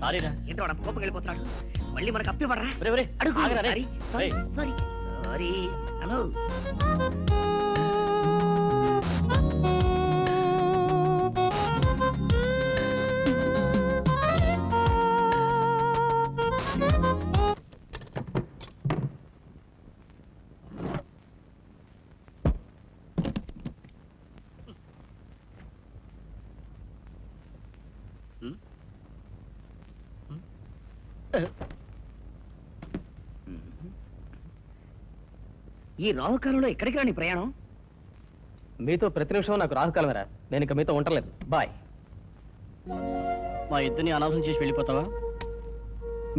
Sorry రా ఏంటో వాడు కోపం వెళ్ళిపోతున్నాడు? మళ్ళీ మనకు అప్పివ్వడరా ఒరే, ఒరే, అడుగు. ఆగరా రే. సారీ సారీ రేయ్. సారీ. సారీ. హలో. ఈ రాహుకాలంలో ఎక్కడికి రాని ప్రయాణం? మీతో ప్రతి నిమిషం నాకు రాహుకాలమేరా నేను ఇక మీతో ఉండలేదు బాయ్. మా ఇద్దరిని అనాథం చేసి వెళ్ళిపోతావా?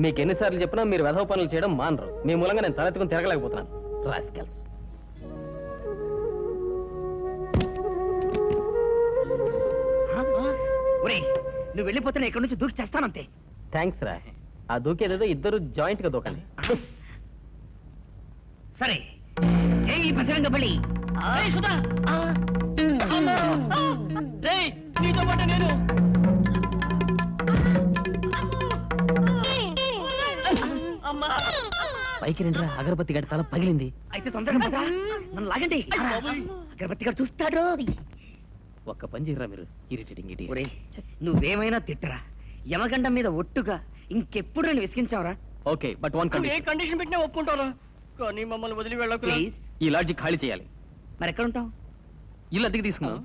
మీకు ఎన్నిసార్లు చెప్పినా మీరు వెధవ పనులు చేయడం మానరు. మీ మూలంగా నేను తలెత్తుకుని తిరగలేకపోతున్నాను. రాస్కెల్స్ నువ్వు వెళ్ళిపోతే ఇక్కడి నుంచి దూకి చేస్తానంతే. థ్యాంక్స్ రా. ఆ దూకేదేదో ఇద్దరు జాయింట్గా దూకండి. సరే. ఏ ఈ బజరంగ బలి సుధా. నీతో పాటు నేను. పైకి రండిరా అగరబత్తి గడి తల పగిలింది. అయితే తొందరగా పద. నన్ను లాగండి. అగరబత్తి గారు చూస్తాడు. ఒక్క పని చేయరా మీరు? ఇరిటేటింగ్ ఇటీ నువ్వేమైనా తిట్టరా. యమగండం మీద ఒట్టుగా ఇంకెప్పుడు నేను విసిగించావురా? Okay but one condition. Condition పెట్టినా ఒప్పుకుంటారా కానీ మమ్మల్ని వదిలి వెళ్ళకు ప్లీజ్ ఈ లాడ్జి ఖాళీ చేయాలి. మరి ఎక్కడ ఉంటావు ఇల్లు అద్దెకి తీసుకున్నాం